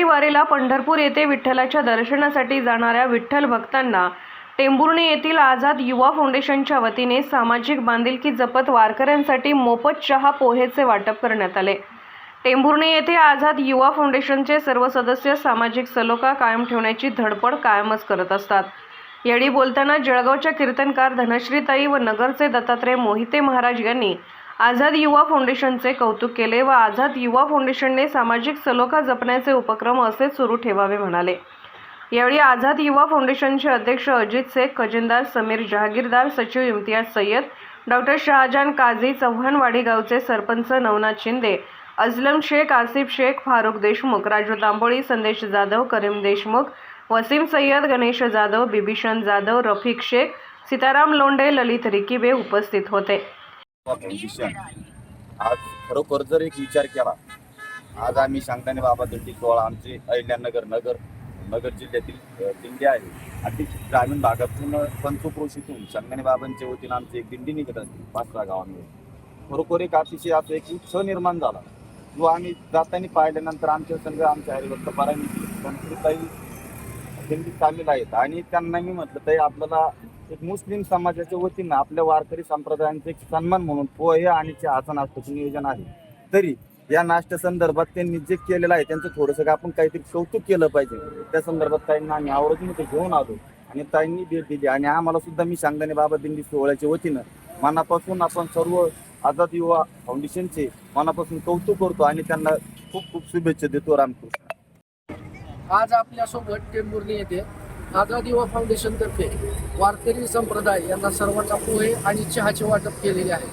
वारीला पंढरपूर येथे विठ्ठलाच्या दर्शनासाठी जाणाऱ्या विठ्ठल भक्तांना टेंभुर्णी येथील आझाद युवा फाउंडेशनच्या वतीने सामाजिक बांधिलकी जपत वारकऱ्यांसाठी मोफत चहा पोहेचे वाटप करण्यात आले. टेंभुर्णी येथे आझाद युवा फाउंडेशनचे सर्व सदस्य सामाजिक सलोखा कायम ठेवण्याची धडपड कायमच करत असतात. यावेळी बोलताना जळगावच्या कीर्तनकार धनश्रीताई व नगरचे दत्तात्रय मोहिते महाराज यांनी आझाद युवा फाउंडेशनचे कौतुक केले व आझाद युवा फाउंडेशनने सामाजिक सलोखा जपण्याचे उपक्रम असेच सुरू ठेवावे म्हणाले. यावेळी आझाद युवा फाउंडेशनचे अध्यक्ष अजित शेख खजिनदार समीर जहागीरदार सचिव इम्तियाज सय्यद डॉक्टर शहाजान काझी चव्हाणवाडी गावचे सरपंच नवनाथ शिंदे अजलम शेख आसिफ शेख फारुख देशमुख राजू तांबोळी संदेश जाधव करीम देशमुख वसीम सय्यद गणेश जाधव बिभीषण जाधव रफिक शेख सीताराम लोंढे ललित रिकिबे उपस्थित होते. फाउंडेशन आज खरोखर जर एक विचार केला आज आम्ही सांगताना बाबा दिंडी सोहळा आमचे अहिल्यानगर नगर नगर जिल्ह्यातील दिंडी आहे. अगदी ग्रामीण भागातून पंचक्रोशीतून शांताने बाबांच्या वतीनं आमची एक दिंडी निघत असते पाच सहा गावांमध्ये. खरोखर एक अतिशय असं एक उत्सव निर्माण झाला. जो आम्ही जाताना पाहिल्यानंतर आमच्या संघ आमच्या हरिभक्त परायणी संस्कृताई दिंडी सामील आहेत आणि त्यांना मी म्हटलं ते आपल्याला एक मुस्लिम समाजाच्या वतीनं आपल्या वारकरी संप्रदायांचे एक सन्मान म्हणून पोहे आणि चहाचं नाश्त्याचे नियोजन आहे. तरी या नाश्त्या संदर्भात त्यांनी जे केलेलं आहे त्यांचं थोडंसं आपण काहीतरी कौतुक केलं पाहिजे. त्या संदर्भात ताईंना आम्ही आवर्जून ते घेऊन आलो आणि ताईंनी भेट दिली. आणि आम्हाला सुद्धा मी सांगताना बाबा दिंडी सोहळ्याच्या वतीनं मनापासून आपण सर्व आझाद युवा फाउंडेशनचे मनापासून कौतुक करतो आणि त्यांना खूप खूप शुभेच्छा देतो रामकृष्ण. आज आपल्यासोबत टेंभुर्णी येथे आझाद युवा फाउंडेशन वारकरी संप्रदाय यांना सर्वांना पोहे आणि चहाचे वाटप केलेले आहे.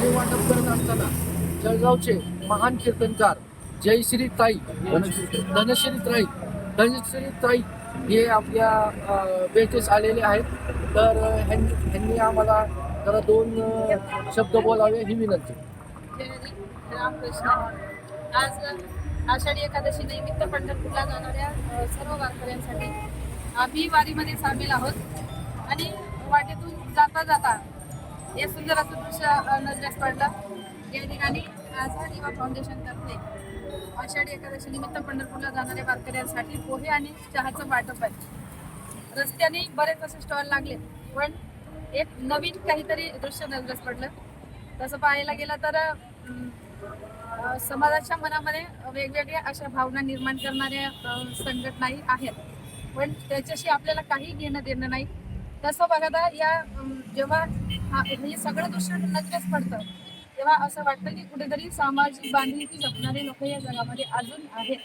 हे वाटप करत असताना जळगावचे महान कीर्तनकार जयश्री ताई धनश्री ताई धनश्री ताई हे आपल्या भेटीस आलेले आहेत. तर ह्यांनी ह्यांनी आम्हाला जरा दोन शब्द बोलावे ही विनंती. रामकृष्ण आज आषाढी एकादशी निमित्त पंढरपूरला जाणाऱ्या सर्व वारकऱ्यांसाठी आम्ही वारीमध्ये सामील आहोत. आणि वाटेतून जाता जाता हे सुंदर असं दृश्य नजरेस पडलं. या ठिकाणी आझाद युवा फाउंडेशनतर्फे आषाढी एकादशी निमित्त पंढरपूरला जाणाऱ्या वारकऱ्यांसाठी पोहे आणि चहाचं वाटप आहे. रस्त्याने बरेच असे स्टॉल लागले पण एक नवीन काहीतरी दृश्य नजरेस पडलं. तसं पाहायला गेलं तर समाजाच्या मनामध्ये वेगवेगळ्या अशा भावना निर्माण करणाऱ्या संघटनाही आहेत. पण त्याच्याशी आपल्याला काही घेणं देणं नाही. तसं बघता या जेव्हा हे म्हणजे सगळं दृश्य नजरेस पडतं तेव्हा असं वाटतं की कुठेतरी सामाजिक बांधिलकी जपणारे लोक या जगामध्ये अजून आहेत.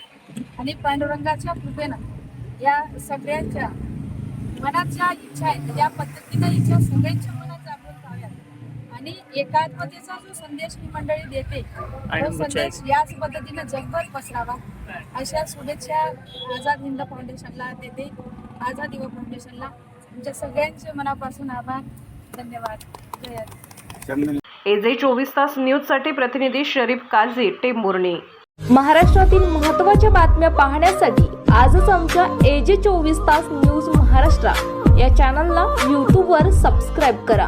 आणि पांडुरंगाच्या कृपेनं या सगळ्यांच्या मनात ज्या इच्छा आहेत त्या पद्धतीनं इच्छा सगळ्यांच्या आणि एकात्मतेचा जो संदेश ही मंडळी देते तो संदेश याच पद्धतीनं जगभर पसरावा. अशा शुभेच्छा आझाद हिंद फाउंडेशनला देते आझाद युवा फाउंडेशनला. तुमच्या सगळ्यांचे मनापासून आभार. धन्यवाद. जय हिंद. शंभर एजे चोवीस तास न्यूजसाठी प्रतिनिधी शरीफ काझी टेंभुर्णी महाराष्ट्रातील महत्त्वाच्या बातम्या पाहण्यासाठी आजच आमच्या एजे चोवीस तास न्यूज महाराष्ट्र या चॅनलला यूट्यूबवर सबस्क्राईब करा.